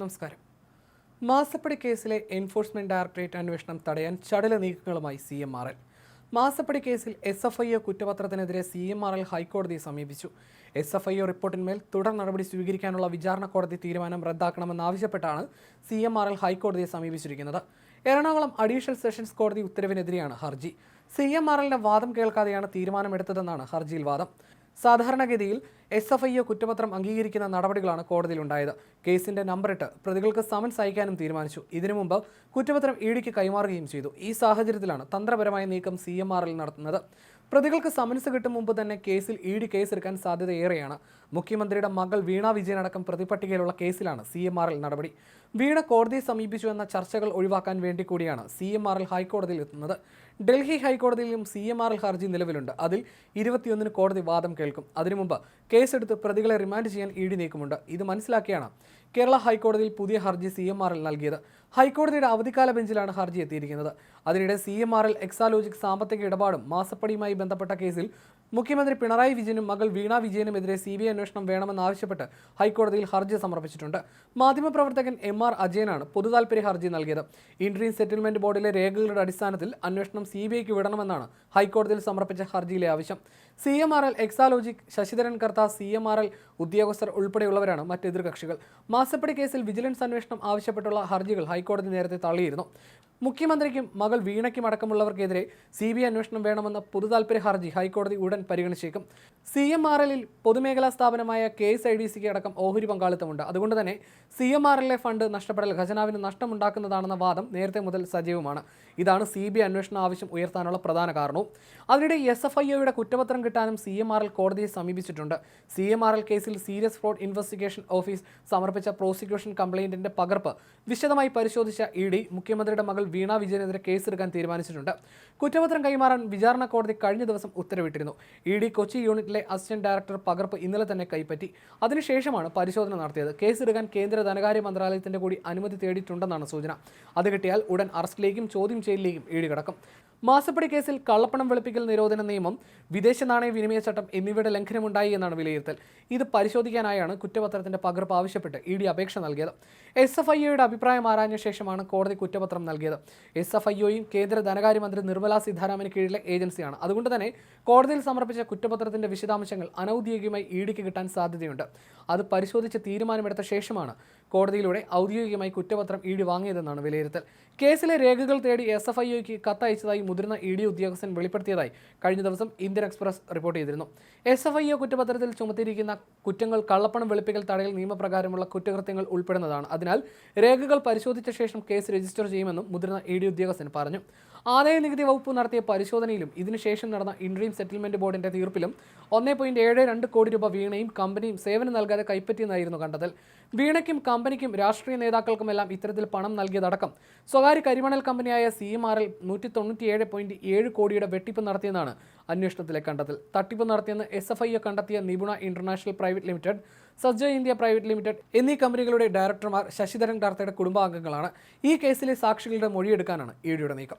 നമസ്കാരം. മാസപ്പടി കേസിലെ എൻഫോഴ്സ്മെന്റ് ഡയറക്ടറേറ്റ് അന്വേഷണം തടയാൻ ചടല നീക്കങ്ങളുമായി സി എം ആർ എൽ. മാസപ്പടി കേസിൽ എസ് എഫ് ഐ ഒ കുറ്റപത്രത്തിനെതിരെ സി എം ആർ എൽ ഹൈക്കോടതിയെ സമീപിച്ചു. എസ് എഫ് ഐ ഒ റിപ്പോർട്ടിന്മേൽ തുടർ നടപടി സ്വീകരിക്കാനുള്ള വിചാരണ കോടതി തീരുമാനം റദ്ദാക്കണമെന്നാവശ്യപ്പെട്ടാണ് സി എം ആർ എൽ ഹൈക്കോടതിയെ സമീപിച്ചിരിക്കുന്നത്. എറണാകുളം അഡീഷണൽ സെഷൻസ് കോടതി ഉത്തരവിനെതിരെയാണ് ഹർജി. സി എം ആർ എല്ലിന്റെ വാദം കേൾക്കാതെയാണ് തീരുമാനമെടുത്തതെന്നാണ് ഹർജിയിൽ വാദം. സാധാരണഗതിയിൽ എസ് എഫ് ഐ ഒ കുറ്റപത്രം അംഗീകരിക്കുന്ന നടപടികളാണ് കോടതിയിലുണ്ടായത്. കേസിന്റെ നമ്പറിട്ട് പ്രതികൾക്ക് സമൻസ് അയക്കാനും തീരുമാനിച്ചു. ഇതിനു മുമ്പ് കുറ്റപത്രം ഇ ഡിക്ക് കൈമാറുകയും ചെയ്തു. ഈ സാഹചര്യത്തിലാണ് തന്ത്രപരമായ നീക്കം സി എം ആറിൽ നടത്തുന്നത്. പ്രതികൾക്ക് സമൻസ് കിട്ടും മുമ്പ് തന്നെ കേസിൽ ഇ ഡി കേസെടുക്കാൻ സാധ്യതയേറെയാണ്. മുഖ്യമന്ത്രിയുടെ മകൾ വീണ വിജയനടക്കം പ്രതിപട്ടികയിലുള്ള കേസിലാണ് സി എം ആറിൽ നടപടി. വീണ കോടതിയെ സമീപിച്ചു എന്ന ചർച്ചകൾ ഒഴിവാക്കാൻ വേണ്ടി കൂടിയാണ് സി എം ആറിൽ ഹൈക്കോടതിയിൽ എത്തുന്നത്. ഡൽഹി ഹൈക്കോടതിയിലും സി എം ആറിൽ ഹർജി നിലവിലുണ്ട്. അതിൽ ഇരുപത്തിയൊന്നിന് കോടതി വാദം കേൾക്കും. അതിനു മുമ്പ് കേസെടുത്ത് പ്രതികളെ റിമാൻഡ് ചെയ്യാൻ ഇ ഡി നീക്കമുണ്ട്. ഇത് മനസ്സിലാക്കിയാണ്. കേരള ഹൈക്കോടതിയിൽ പുതിയ ഹർജി സി എം ആർ എൽ നൽകിയത്. ഹൈക്കോടതിയുടെ അവധിക്കാല ബെഞ്ചിലാണ് ഹർജി എത്തിയിരിക്കുന്നത്. അതിനിടെ C M R L Exalogic സാമ്പത്തിക ഇടപാടും മാസപ്പടിയുമായി ബന്ധപ്പെട്ട കേസിൽ മുഖ്യമന്ത്രി പിണറായി വിജയനും മകൾ വീണ വിജയനുമെതിരെ സി ബി ഐ അന്വേഷണം വേണമെന്നാവശ്യപ്പെട്ട് ഹൈക്കോടതിയിൽ ഹർജി സമർപ്പിച്ചിട്ടുണ്ട്. മാധ്യമപ്രവർത്തകൻ എം ആർ അജയനാണ് പൊതുതാൽപര്യ ഹർജി നൽകിയത്. ഇൻട്രീം സെറ്റിൽമെന്റ് ബോർഡിലെ രേഖകളുടെ അടിസ്ഥാനത്തിൽ അന്വേഷണം സി ബി ഐക്ക് വിടണമെന്നാണ് ഹൈക്കോടതിയിൽ സമർപ്പിച്ച ഹർജിയിലെ ആവശ്യം. C M R L Exalogic Sasidharan Kartha C M R L ഉദ്യോഗസ്ഥർ ഉൾപ്പെടെയുള്ളവരാണ് മറ്റ് എതിർകക്ഷികൾ. മാസപ്പടി കേസിൽ വിജിലൻസ് അന്വേഷണം ആവശ്യപ്പെട്ടുള്ള ഹർജികൾ ഹൈക്കോടതി നേരത്തെ തള്ളിയിരുന്നു. മുഖ്യമന്ത്രിക്കും മകൾ വീണയ്ക്കും അടക്കമുള്ളവർക്കെതിരെ സി ബി ഐ അന്വേഷണം വേണമെന്ന പൊതുതാൽപര്യ ഹർജി ഹൈക്കോടതി ഉടൻ പരിഗണിച്ചേക്കും. സി എം ആർ എല്ലിൽ പൊതുമേഖലാ സ്ഥാപനമായ കെ എസ് ഐ ഡി സിക്ക് അടക്കം ഓഹരി പങ്കാളിത്തമുണ്ട്. അതുകൊണ്ട് തന്നെ സി എം ആർ എല്ലിലെ ഫണ്ട് നഷ്ടപ്പെടൽ ഖജനാവിന് നഷ്ടമുണ്ടാക്കുന്നതാണെന്ന വാദം നേരത്തെ മുതൽ സജീവമാണ്. ഇതാണ് സി ബി ഐ അന്വേഷണ ആവശ്യം ഉയർത്താനുള്ള പ്രധാന കാരണവും. അതിനിടെ എസ് എഫ് ഐ ഒയുടെ കുറ്റപത്രം കിട്ടാനും സി എം ആർ എൽ കോടതിയെ സമീപിച്ചിട്ടുണ്ട്. സി എം ആർ എൽ കേസിൽ സീരിയസ് ഫ്രോഡ് ഇൻവെസ്റ്റിഗേഷൻ ഓഫീസ് സമർപ്പിച്ച പ്രോസിക്യൂഷൻ കംപ്ലയിന്റിന്റെ പകർപ്പ് വിശദമായി പരിശോധിച്ച ഇ ഡി മുഖ്യമന്ത്രിയുടെ മകൾ വീണ വിജയനെതിരെ കേസെടുക്കാൻ തീരുമാനിച്ചിട്ടുണ്ട്. കുറ്റപത്രം കൈമാറാൻ വിചാരണ കോടതി കഴിഞ്ഞ ദിവസം ഉത്തരവിട്ടിരുന്നു. ഇ ഡി കൊച്ചി യൂണിറ്റിലെ അസിസ്റ്റന്റ് ഡയറക്ടർ പകർപ്പ് ഇന്നലെ തന്നെ കൈപ്പറ്റി. അതിനുശേഷമാണ് പരിശോധന നടത്തിയത്. കേസെടുക്കാൻ കേന്ദ്ര ധനകാര്യ മന്ത്രാലയത്തിന്റെ കൂടി അനുമതി തേടിയിട്ടുണ്ടെന്നാണ് സൂചന. അത് കിട്ടിയാൽ ഉടൻ അറസ്റ്റിലേക്കും ചോദ്യം ചെയ്യലിലേക്കും ഇ ഡി കടക്കും. മാസപ്പടി കേസിൽ കള്ളപ്പണം വെളുപ്പിക്കൽ നിരോധന നിയമം വിദേശ നാണയ വിനിമയ ചട്ടം എന്നിവയുടെ ലംഘനമുണ്ടായി എന്നാണ് വിലയിരുത്തൽ. ഇത് പരിശോധിക്കാനായാണ് കുറ്റപത്രത്തിന്റെ പകർപ്പ് ആവശ്യപ്പെട്ട് ഇ ഡി അപേക്ഷ നൽകിയത്. എസ് എഫ് ഐ ഒയുടെ അഭിപ്രായം ആരാഞ്ഞ ശേഷമാണ് കോടതി കുറ്റപത്രം നൽകിയത്. എസ് എഫ് ഐ ഒയും കേന്ദ്ര ധനകാര്യമന്ത്രി നിർമ്മല സീതാരാമന് കീഴിലെ ഏജൻസിയാണ്. അതുകൊണ്ട് തന്നെ കോടതിയിൽ സമർപ്പിച്ച കുറ്റപത്രത്തിന്റെ വിശദാംശങ്ങൾ അനൌദ്യോഗികമായി ഇ ഡിക്ക് കിട്ടാൻ സാധ്യതയുണ്ട്. അത് പരിശോധിച്ച് തീരുമാനമെടുത്ത ശേഷമാണ് കോടതിയിലൂടെ ഔദ്യോഗികമായി കുറ്റപത്രം ഇ ഡി വാങ്ങിയതെന്നാണ് വിലയിരുത്തൽ. കേസിലെ രേഖകൾ തേടി എസ് എഫ് ഐ ഒക്ക് കത്തയച്ചതായി മുതിർന്ന ഇ ഡി ഉദ്യോഗസ്ഥൻ വെളിപ്പെടുത്തിയതായി കഴിഞ്ഞ ദിവസം ഇന്ത്യൻ എക്സ്പ്രസ് റിപ്പോർട്ട് ചെയ്തിരുന്നു. എസ് എഫ് ഐ ഒ കുറ്റപത്രത്തിൽ ചുമത്തിയിരിക്കുന്ന കുറ്റങ്ങൾ കള്ളപ്പണം വെളുപ്പിക്കൽ തടയൽ നിയമപ്രകാരമുള്ള കുറ്റകൃത്യങ്ങൾ ഉൾപ്പെടുന്നതാണ്. അതിനാൽ രേഖകൾ പരിശോധിച്ച ശേഷം കേസ് രജിസ്റ്റർ ചെയ്യുമെന്നും മുതിർന്ന ഇ ഡി ഉദ്യോഗസ്ഥൻ പറഞ്ഞു. ആദായ നികുതി വകുപ്പ് നടത്തിയ പരിശോധനയിലും ഇതിനുശേഷം നടന്ന ഇൻട്രീം സെറ്റിൽമെന്റ് ബോർഡിന്റെ തീർപ്പിലും ഒന്നേ പോയിന്റ് ഏഴ് രണ്ട് കോടി രൂപ വീണയും കമ്പനിയും സേവനം നൽകാതെ കൈപ്പറ്റിയെന്നായിരുന്നു കണ്ടെത്തൽ. വീണയ്ക്കും കമ്പനിക്കും രാഷ്ട്രീയ നേതാക്കൾക്കുമെല്ലാം ഇത്തരത്തിൽ പണം നൽകിയതടക്കം സ്വകാര്യ കരിമണൽ കമ്പനിയായ സി എം ആർ എൽ നൂറ്റി തൊണ്ണൂറ്റിയേഴ് പോയിന്റ് ഏഴ് കോടിയുടെ വെട്ടിപ്പ് നടത്തിയെന്നാണ് അന്വേഷണത്തിലെ കണ്ടെത്തൽ. തട്ടിപ്പ് നടത്തിയെന്ന് എസ് എഫ് ഐ കണ്ടെത്തിയ Nipuna international private limited Sajja India private limited എന്നീ കമ്പനികളുടെ ഡയറക്ടർമാർ ശശിധരൻ ടാർത്തയുടെ കുടുംബാംഗങ്ങളാണ്. ഈ കേസിലെ സാക്ഷികളുടെ മൊഴിയെടുക്കാനാണ് ഇ ഡിയുടെ നീക്കം.